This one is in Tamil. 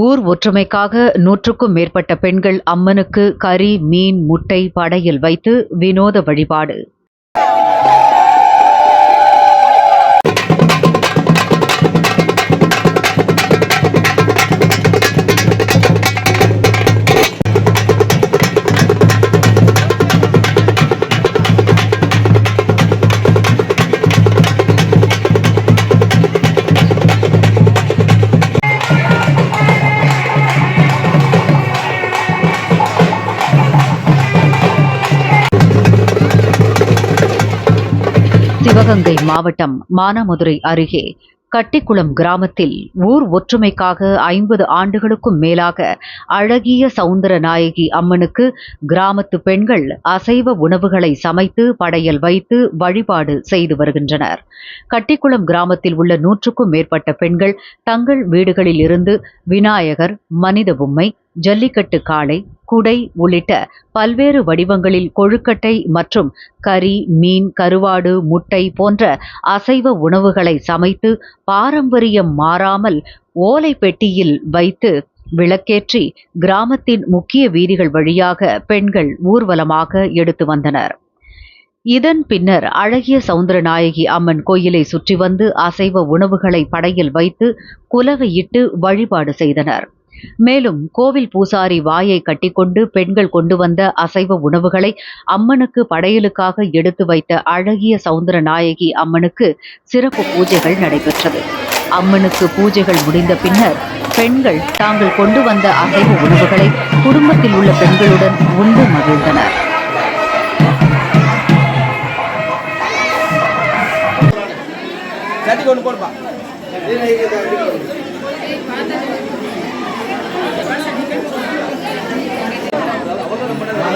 ஊர் ஒற்றுமைக்காக நூற்றுக்கும் மேற்பட்ட பெண்கள் அம்மனுக்கு கறி மீன் முட்டை படையல் வைத்து வினோத வழிபாடு. சிவகங்கை மாவட்டம் மானாமதுரை அருகே கட்டிக்குளம் கிராமத்தில் ஊர் ஒற்றுமைக்காக ஐம்பது ஆண்டுகளுக்கும் மேலாக அழகிய சவுந்தர நாயகி அம்மனுக்கு கிராமத்து பெண்கள் அசைவ உணவுகளை சமைத்து படையல் வைத்து வழிபாடு செய்து வருகின்றனர். கட்டிக்குளம் கிராமத்தில் உள்ள நூற்றுக்கும் மேற்பட்ட பெண்கள் தங்கள் வீடுகளில் இருந்து விநாயகர் மனித பொம்மை ஜல்லிக்கட்டு காளை குடை உள்ளிட்ட பல்வேறு வடிவங்களில் கொழுக்கட்டை மற்றும் கறி மீன் கருவாடு முட்டை போன்ற அசைவ உணவுகளை சமைத்து பாரம்பரியம் மாறாமல் ஓலை பெட்டியில் வைத்து விளக்கேற்றி கிராமத்தின் முக்கிய வீதிகள் வழியாக பெண்கள் ஊர்வலமாக எடுத்து வந்தனர். இதன் பின்னர் அழகிய சவுந்தரநாயகி அம்மன் கோயிலை சுற்றி வந்து அசைவ உணவுகளை படையில் வைத்து குலவையிட்டு வழிபாடு செய்தனர். மேலும் கோவில் பூசாரி வாயை கட்டிக்கொண்டு பெண்கள் கொண்டு வந்த அசைவ உணவுகளை அம்மனுக்கு படையலுக்காக எடுத்து வைத்த அழகிய சவுந்தர நாயகி அம்மனுக்கு சிறப்பு பூஜைகள் நடைபெற்றது. அம்மனுக்கு பூஜைகள் முடிந்த பின்னர் பெண்கள் தாங்கள் கொண்டு வந்த அசைவ உணவுகளை குடும்பத்தில் உள்ள பெண்களுடன் உண்டு மகிழ்ந்தனர். சட்டிக்கு ஒன்று போடுப்பா.